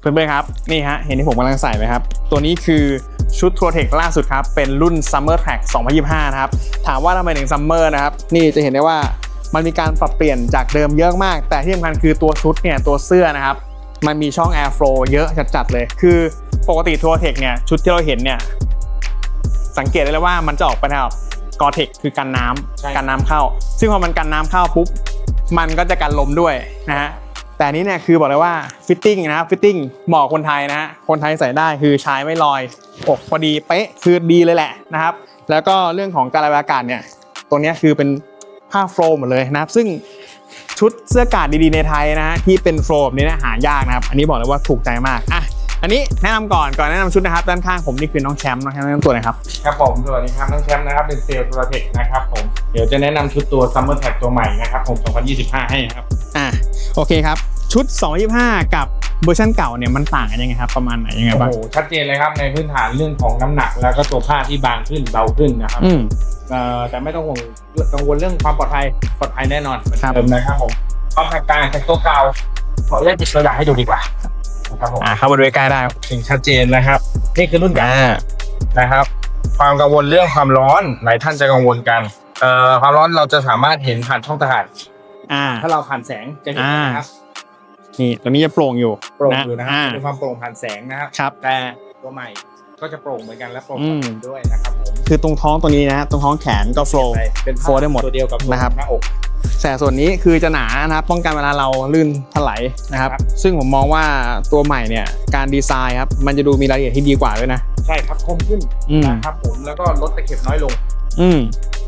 เพื่อนๆครับนี่ฮะเห็นที่ผมกำลังใส่ไหมครับ ตัวนี้คือชุดทัวร์เทคล่าสุดครับ เป็นรุ่น Summer Track 2025 นะครับ ถามว่าทำไมถึง Summer นะครับ นี่จะเห็นได้ว่ามันมีการปรับเปลี่ยนจากเดิมเยอะมาก แต่ที่สำคัญคือตัวชุดเนี่ยตัวเสื้อนะครับ มันมีช่อง Air Flow เยอะจัดๆเลย คือปกติทัวร์เทคเนี่ยชุดที่เราเห็นเนี่ยสังเกตได้เลยว่ามันจะออกไปแนวกอเทคคือกันน้ำใช่กันน้ำเข้า ซึ่งพอมันกันน้ำเข้าปุ๊บมันก็จะกันลมด้วยนะฮะ แต่อันนี้เนี่ยคือบอกเลยว่าฟิตติ้งนะครับฟิตติ้งเหมาะคนไทยนะฮะคนไทยใส่ได้คือใช้ไม่ลอยอกพอดีเป๊ะคือดีเลยแหละนะครับ แล้วก็เรื่องของการระบายอากาศเนี่ยตัวเนี้ยคือเป็นผ้าโฟลว์หมดเลยนะครับ ซึ่งชุดเสื้อกาดดีๆในไทยนะฮะที่เป็นโฟลว์แบบนี้เนะหายากนะครับ อันนี้บอกเลยว่าถูกใจมากอะอันนี้แนะนำก่อนก่อนแนะนำชุดนะครับด้านข้างผมนี่คือน้องแชมป์น้องแชมป์แนะนำตัวหน่อยครับครับผมสวัสดีครับน้องแชมป์นะครับเป็นเซลล์โทรเทคนะครับผมเดี๋ยวจะแนะนำชุดตัว Summer Tag ตัวใหม่นะครับผม2025 ให้นะครับอะโอเคครับ ชุด 225 กับเวอร์ชันเก่าเนี่ยมันต่างกันยังไงครับประมาณไหนยังไงโอ้บ้างโหชัดเจนเลยครับในพื้นฐานเรื่องของน้ำหนัก แล้วก็ตัวผ้าที่บางขึ้นเบาขึ้นนะครับอืม เอ่อแต่ไม่ต้องห่วงกังวลเรื่องความปลอดภัยปลอดภัยแน่นอนเหมือนครับ เดิมนะครับผมความแตกต่างจากตัวเก่าขออนุญาตหยิบตัวอย่างให้ดูดีกว่านะครับผมอ่าเข้ามาดูใกล้ๆได้ครับถึงชัดเจนนะครับ นี่คือรุ่นเก่า อ่า นะครับความกังวลเรื่องความร้อนหลายท่านจะกังวลกันเอ่อความร้อนเราจะสามารถเห็นผ่านช่องตลาดอ่า ถ้าเราผ่านแสงจะเห็นนะครับ นี่ตรงนี้จะโปร่งอยู่โปร่งอยู่นะครับอ่ามีความโปร่งผ่านแสงนะครับครับแต่ตัวใหม่ก็จะโปร่งเหมือนกันและโปร่งอืมด้วยนะครับผมคือตรงท้องตัวนี้นะ ตรงท้องแขนก็โฟล์เป็นผ้าโฟล์ได้หมดตัวเดียวกับตัวนะครับหน้าอกแต่ส่วนนี้คือจะหนานะครับป้องกันเวลาเราลื่นถลายนะครับครับ ซึ่งผมมองว่าตัวใหม่เนี่ยการดีไซน์ครับมันจะดูมีรายละเอียดที่ดีกว่าด้วยนะ ใช่ครับคมขึ้นอืมนะครับผมแล้วก็ลดตะเข็บน้อยลง อืม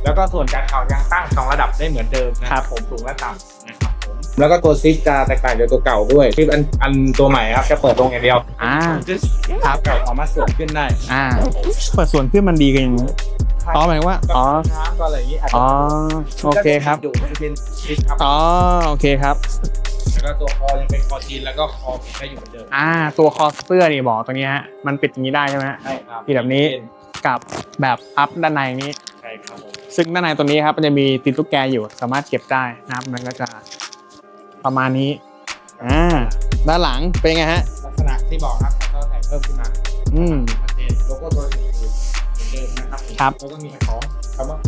แล้วก็ส่วนการเข่ายังตั้งสองระดับได้เหมือนเดิมนะครับผมสูงและต่ำนะครับผม แล้วก็ตัวซิปจะแตกต่างจากตัวเก่าด้วยซิปอันอันตัวใหม่ครับจะเปิดตรงอย่างเดียวอ่าครับเก่าสามารถสวมขึ้นได้อ่าเปิดส่วนขึ้นมันดีกันยังไงอ๋อหมายถึงว่าก็อ๋อน้ำก็อะไรอย่างนี้อาจจะอ๋อโอเคครับดูจะเป็นซิปครับอ๋อโอเคครับแล้วก็ตัวคอยังเป็นคอจีนแล้วก็คอปิดได้อยู่เหมือนเดิมอ่า ตัวคอเสื้อนี่บอกตรงนี้ฮะมันปิดอย่างนี้ได้ใช่ไหมฮะใช่ครับที่แบบนี้กับแบบพับด้านในนี้ใช่ครับผมซึ่งด้านในตัวนี้ครับมันจะมีติดลูกแกอยู่สามารถเก็บได้นะครับมันก็จะ ประมาณนี้อ่าด้านหลังเป็นไงฮะ ลักษณะที่บอกครับก็ใส่เพิ่มขึ้นมาอืม ชัดเจนโลโก้ตัวอื่นเหมือนเดิมนะครับผมครับ แล้วก็มีของคำว่า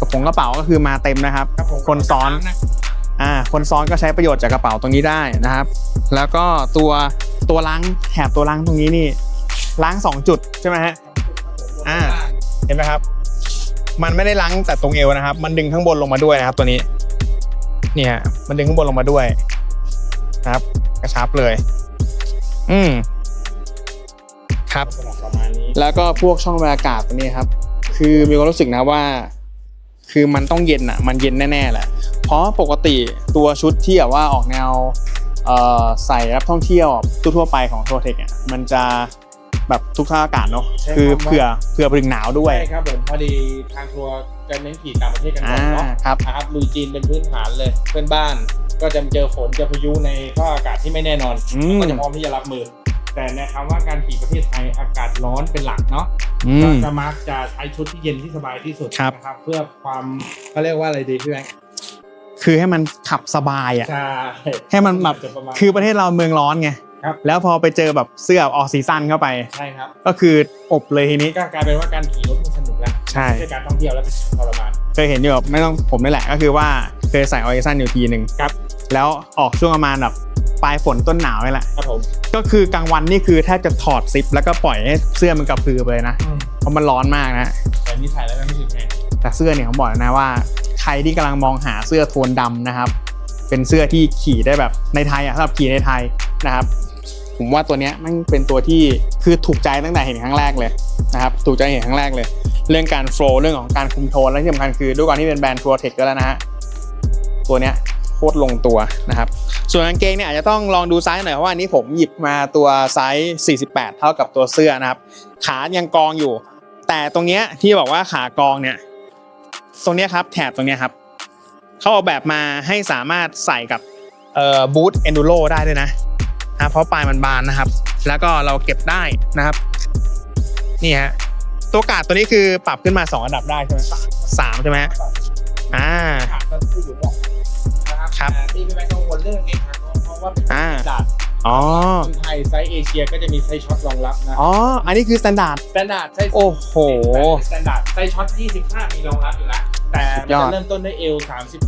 กระโปรงกระเป๋าก็คือมาเต็มนะครับครับผมคนซ้อนอ่าคนซ้อนก็ใช้ประโยชน์จากกระเป๋าตรงนี้ได้นะครับ แล้วก็ตัวตัวล้างแถบตัวล้างตรงนี้นี่ล้างสองจุดใช่ไหมฮะ อ่า เห็นไหมครับ มันไม่ได้ล้างแต่ตรงเอวนะครับ มันดึงข้างบนลงมาด้วยนะครับตัวนี้ เนี่ย มันดึงข้างบนลงมาด้วยนะครับ กระชับเลย อืมครับลักษณะประมาณนี้แล้วก็พวกช่องระบายอากาศตัวนี้ครับ คือมีความรู้สึกนะว่า คือมันต้องเย็นอะ มันเย็นแน่ๆแหละ เพราะปกติตัวชุดที่แบบว่าออกแนวเอ่อใส่รับท่องเที่ยวทั่วๆไปของโทเทคเนี่ยมันจะแบบทุกสภาพอากาศเนาะใช่คือครับเผื่อเผื่อไปถึงหนาวด้วยใช่ครับผมพอดีทางทัวร์ จะเน้นขี่ต่างประเทศกันก่อ่าอนเนาะครับ นะครับลุยจีนเป็นพื้นฐานเลยเพื่อนบ้าน ก็จะเจอฝนเจอพายุในสภาพอากาศที่ไม่แน่นอน อืมก็จะพร้อมที่จะรับมือ แต่ในคำว่าการขี่ประเทศไทยอากาศร้อนเป็นหลักเนาะอืก็ม จะมักจะใช้ชุดที่เย็นที่สบายที่สุดครับ นะครับ เพื่อความเขาเรียกว่าอะไรดีพี่แบงค์คือให้มันขับสบายอะ ใช่ให้มันแบบ จะประมาณ คือประเทศเราเมืองร้อนไงครับ แล้วพอไปเจอแบบเสื้อออซีซั่นเข้าไป ใช่ครับ ก็คืออบเลยทีนี้ก็กลายเป็นว่าการขี่รถมันสนุกแล้ว ใช่ไม่ใช่การท่องเที่ยวแล้วเป็นทรมาน เคยเห็นอยู่แบบไม่ต้องผมนี่แหละก็คือว่าเคยใส่ออซีซั่นอยู่ทีหนึ่งครับ แล้วออกช่วงประมาณแบบปลายฝนต้นหนาวนี่แหละ ครับผมก็คือกลางวันนี่คือแทบจะถอดซิปแล้วก็ปล่อยให้เสื้อมันกระพือไปเลยนะ เพราะมันร้อนมากนะ แต่นี่ถ่ายแล้วไม่รู้สึกไงแต่เสื้อเนี่ยผมบอกเลยนะว่า ใครที่กำลังมองหาเสื้อโทนดำนะครับ เป็นเสื้อที่ขี่ได้แบบในไทยอะสำหรับขี่ในไทยนะครับ ผมว่าตัวเนี้ยมันเป็นตัวที่คือถูกใจตั้งแต่เห็นครั้งแรกเลยนะครับ ถูกใจเห็นครั้งแรกเลย เรื่องการโฟล์เรื่องของการคุมโทนและที่สำคัญคือด้วยความที่เป็นแบรนด์ทัวร์เทคก็แล้วนะฮะตัวเนี้ยโคตรลงตัวนะครับ ส่วนกางเกงเนี่ยอาจจะต้องลองดูไซส์หน่อยเพราะว่าอันนี้ผมหยิบมาตัวไซส์ 48 เท่ากับตัวเสื้อนะครับ ขายังกองอยู่ แต่ตรงเนี้ยที่บอกว่าขากองเนี่ยตรงเนี้ยครับแถบตรงเนี้ยครับเขาออกแบบมาให้สามารถใส่กับเอ่อบูทเอนดูโรได้ด้วยนะนะเพราะปลายมันบานนะครับ แล้วก็เราเก็บได้นะครับ นี่ฮะ ตัวกาดตัวนี้คือปรับขึ้นมาสองระดับได้ใช่ไหมสามใช่ไหมฮะอ่า ขาดก็คืออยู่บอกนะครับครับแต่ที่พี่แบงค์กังวลเรื่องไงครับเพราะว่าเป็นอ่า ดาดอ๋อ คนไทยไซส์เอเชียก็จะมีไซส์ช็อตรองรับนะอ๋อ อันนี้คือ standard สแตนดาร์ดไซส์โอ้โห สแตนดาร์ดไซส์ช็อต 25 มีรองรับอยู่แล้วแต่สุมันดยอดจะเริ่มต้นด้วยเอล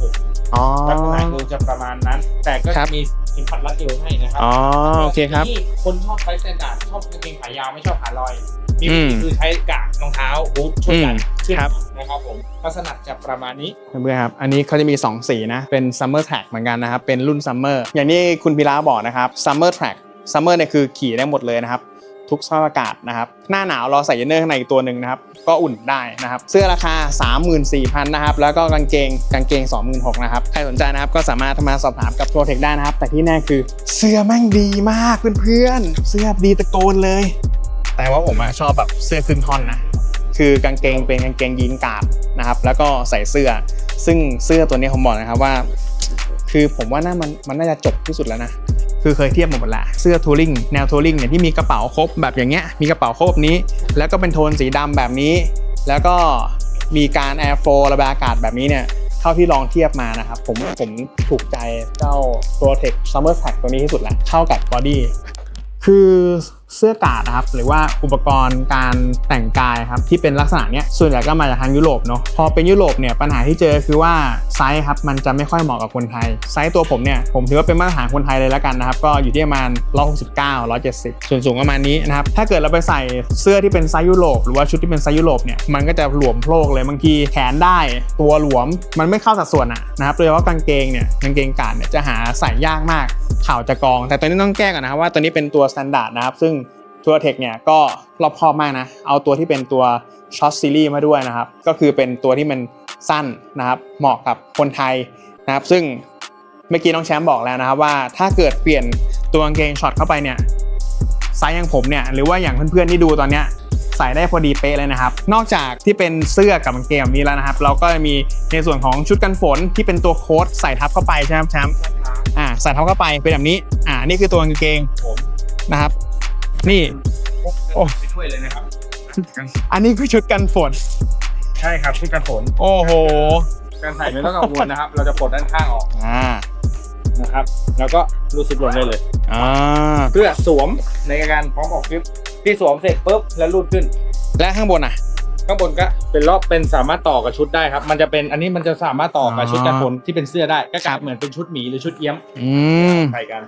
36อ๋อ ลักษณะดูจะประมาณนั้น แต่ก็ครัจะบมีเข็มขัดรัดเอวให้นะครัอ๋อโอเคครับที่คนชอบไซส์สแตนดาร์ดชอบกางเกงขายาวไม่ชอบขาลอย มีอืวิมธีคือใช้กากรองเท้าบูทช่วยกันอืมขึ้นครับนะครับผมลักษณะจะประมาณนี้เพื่อนๆครับ อันนี้เขาจะมี 2 สีนะ เป็น Summer Track เหมือนกันนะครับ เป็นรุ่น Summer อย่างที่คุณพีระบอกนะครับ Summer Track Summer เนี่ยคือขี่ได้หมดเลยนะครับ ทุกสภาพอากาศนะครับหน้าหนาวเราใส่เยนเนอร์ข้างในอีกตัวหนึ่งนะครับก็อุ่นได้นะครับเสื้อราคา 34,000นะครับแล้วก็กางเกงกางเกง 26,000นะครับใครสนใจนะครับก็สามารถมาสอบถามกับ p r o t e c ได้นะครับแต่ที่แน่คือเสื้อแม่งดีมากเพื่อนๆเสื้อดีตะโกนเลย แต่ว่าผมอะชอบแบบเสื้อครึ่งท่อนนะคือกางเกงเป็นกางเกงยีนกาดนะครับแล้วก็ใส่เสื้อ ซึ่งเสื้อตัวนี้ผมบอกนะครับว่า คือผมว่าน่ามันมันน่าจะจบที่สุดแล้วนะ คือเคยเทียบหมดละเสื้อทัวริงแนวทัวริงเนี่ยที่มีกระเป๋าครบแบบอย่างเงี้ยมีกระเป๋าครบนี้ แล้วก็เป็นโทนสีดำแบบนี้ แล้วก็มีการแอร์โฟระบายอากาศแบบนี้เนี่ยเท่าที่ลองเทียบมานะครับ ผมผมถูกใจเจ้าโซลเทคซัมเมอร์แซดตัวนี้ที่สุดละเข้ากับบอดี้ คือเสื้อกาดนะครับหรือว่าอุปกรณ์การแต่งกายครับที่เป็นลักษณะเนี้ยส่วนใหญ่ก็มาจากทางยุโรปเนาะพอเป็นยุโรปเนี่ยปัญหาที่เจอคือว่าไซส์ครับมันจะไม่ค่อยเหมาะกับคนไทยไซส์ตัวผมเนี่ยผมถือว่าเป็นมาตรฐานคนไทยเลยแล้วกันนะครับก็อยู่ที่ประมาณ169 170 ส่วนสูงประมาณนี้นะครับถ้าเกิดเราไปใส่เสื้อที่เป็นไซส์ยุโรปหรือว่าชุดที่เป็นไซส์ยุโรปเนี่ยมันก็จะหลวมโพลกเลยบางทีแขนได้ตัวหลวมมันไม่เข้าสัดส่วนอะนะครับโดยเฉพาะกางเกงเนี่ยกางเกงกาดเนี่ยจะหาใส่ยากมาก ข่าวจะกอง แต่ตัวนี้ต้องแก้ก่อนนะครับว่าตัวนี้เป็นตัว s t ต n d า r d นะครับ ซึ่งตัวเทคเนี่ยก็รอบคอบมากนะ เอาตัวที่เป็นตัวช็อตซีรีส์มาด้วยนะครับ ก็คือเป็นตัวที่มันสั้นนะครับ เหมาะกับคนไทยนะครับ ซึ่งเมื่อกี้น้องแชมป์บอกแล้วนะครับว่าถ้าเกิดเปลี่ยนตัวกางเกงช็อตเข้าไปเนี่ยไซส์อย่างผมเนี่ยหรือว่าอย่างเพื่อนๆที่ดูตอนเนี้ยใส่ได้พอดีเป๊ะเลยนะครับ นอกจากที่เป็นเสื้อกับกางเกงแบบนี้แล้วนะครับ เราก็มีในส่วนของชุดกันฝนที่เป็นตัวโค้ทใส่ทับเข้าไปใช่ไหมครับแชมป์ ใส่เท้าเข้าไปเป็นแบบนี้ อ่า นี่คือตัวกางเกงผมนะครับ นี่ โอ้ ไปช่วยเลยนะครับ อันนี้คือชุดกันฝน ใช่ครับชุดกันฝนโอ้โห การใส่ไม่ต้องกังวลนะครับ เราจะปลดด้านข้างออกอ่า นะครับ แล้วก็รูดซิปลงได้เลย อ่า เพื่อสวมในการพร้อมออกคลิปที่สวมเสร็จปุ๊บแล้วรูดขึ้น และข้างบนอะ ข้างบนก็เป็นรอบเป็นสามารถต่อกับชุดได้ครับ มันจะเป็นอันนี้มันจะสามารถต่อกับอ๋อชุดกันฝนที่เป็นเสื้อได้ก็กครัลายบเหมือนเป็นชุดหมีหรือชุดเอี้ยมอืมใส่กัน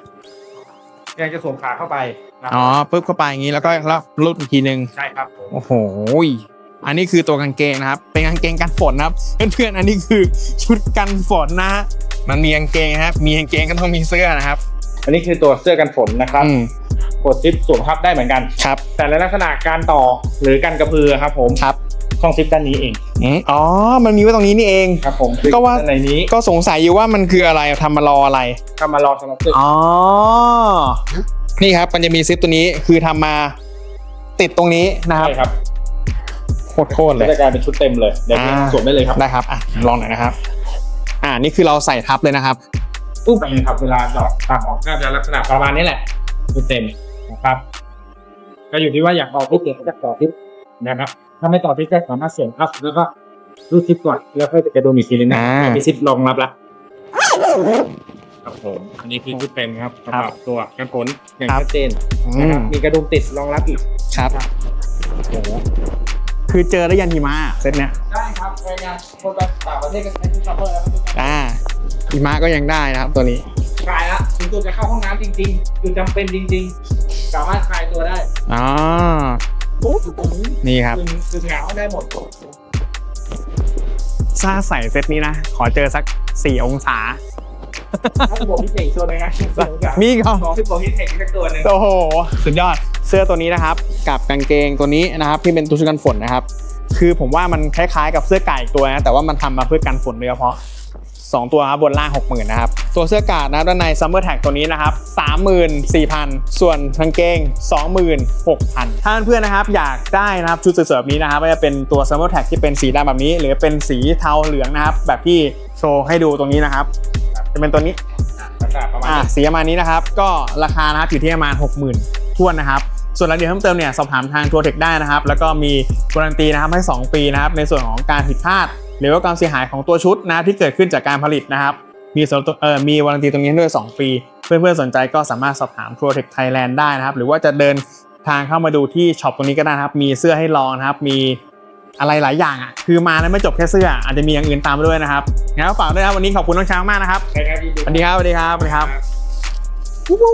ยังจะสวมขาเข้าไปนะคอ๋อรับปึ๊บเข้าไปอย่างนี้แล้วก็แล้วรูดอีกทีนึงใช่ครับผมโอ้โหอันนี้คือตัวกางเกงนะครับ เป็นกางเกงกันฝนนะครับเพื่อนๆอันนี้คือชุดกันฝนนะฮะมันมีกางเกงนะครับ มีกางเกงก็ต้องมีเสื้อนะครับ อันนี้คือตัวเสื้อกันฝนนะครับอืมกดซิปสวมทับได้เหมือนกัน ครับ แต่ในลักษณะการต่อหรือการกระพือครับผมครับ ช่องซิปด้านนี้เองอืมอ๋อ มันมีไว้ตรงนี้นี่เอง ครับผมก็ว่า ด้านในนี้ก็สงสัยอยู่ว่ามันคืออะไรทำมารออะไรทำมารอสำหรับเสื้ออ๋อ นี่ครับมันจะมีซิปตัวนี้คือทำมาติดตรงนี้นะครับใช่ครับโคตรๆเลก็ย จะกลายเป็นชุดเต็มเลยเดี๋ยวอ่า สวมได้เลยครับได้ครับอะลองหน่อยนะครับ อ่านี่คือเราใส่ทับเลยนะครับ ปุ๊บไปเลยครับเวลาดอกตามออกก็จะลักษณะประมาณนี้แหละชุดเต็มนะครับ ก็อยู่ที่ว่าอยากต่อทิปหรือไม่อยากต่อทิป นะครับถ้าไม่ต่อทิปก็สามารถเสียบอัพแล้วก็รูดทิปก่อนแล้วค่อยจะดูอีกทีนึงนะอ่า มีซิปรองรับละครับผมอันนี้คือชุดเต็มครับสำหรับตัวกันฝนอย่างครับชัดเจนอืนะครับมมีกระดุมติดรองรับอีกครับโอ้โหคือเจอได้ยันหิมะเซตเนี้ยได้ครับรายงานคนต่างประเทศก็ใช้ชุดซัมเมอร์แล้วครับอ่าหิมะก็ยังได้นะครับตัวนี้คลายละถึงตัวจะเข้าห้องน้ำจริงๆคือจำเป็นจริง ๆ สามารถคลายตัวได้อ๋อปุ๊บ นี่ครับคือคือเหงาได้หมดถ้าใส่เซตนี้นะ ขอเจอสัก 4 องศาถ้าบวกพิเศษอีกตัวหนึงนะสองกับมีอีก็สองสิบบวกพิเศษอีกสักตัวหนึ่งโอ้โห สุดยอด เสื้อตัวนี้นะครับ กับกางเกงตัวนี้นะครับที่เป็นตัวชุดกันฝนนะครับ คือผมว่ามันคล้ายๆ กับเสื้อไก่อีกตัวนะ แต่ว่ามันทำมาเพื่อกันฝนโดยเฉพาะ 2 ตัวครับบนล่าง 60,000นะครับตัวเสื้อกาดนะครับด้านใน Summer Tag ตัวนี้นะครับ34,000 ส่วนกางเกง 26,000 ถ้าเพื่อนๆนะครับอยากได้นะครับชุดสวยๆแบบนี้นะครับไม่ว่าจะเป็นตัว Summer Tag ที่เป็นสีดำแบบนี้ หรือเป็นสีเทาเหลืองนะครับ แบบที่โชว์ให้ดูตรงนี้นะครับ จะเป็นตัวนี้ลักษณะประมาณอ่านี้สีประมาณนี้นะครับ ก็ราคานะครับอยู่ที่ประมาณ 60,000ทวนนะครับส่วนรายละเอียดเพิ่มเติมเนี่ยสอบถามทางทัวร์เทคได้นะครับ แล้วก็มีการันตีนะครับให้ 2 ปีนะครับในส่วนของการผิดพลาด หรือว่าความเสียหายของตัวชุดนะครับที่เกิดขึ้นจากการผลิตนะครับ มีส่วนลดเออมีวารันตีตรงนี้ให้ด้วย 2 ปี เพื่อนๆสนใจก็สามารถสอบถาม ProTech Thailand ได้นะครับ หรือว่าจะเดินทางเข้ามาดูที่ช็อปตรงนี้ก็ได้นะครับ มีเสื้อให้ลองนะครับ มีอะไรหลายอย่างอะ คือมาแล้วไม่จบแค่เสื้อ อาจจะมีอย่างอื่นตามมาด้วยนะครับงั้นก็ฝากด้วยนะครับวันนี้ขอบคุณน้องช้างมากนะครับใช่ครับยินดีสวัสดีครับสวัสดีครับสวัสดีครับวู้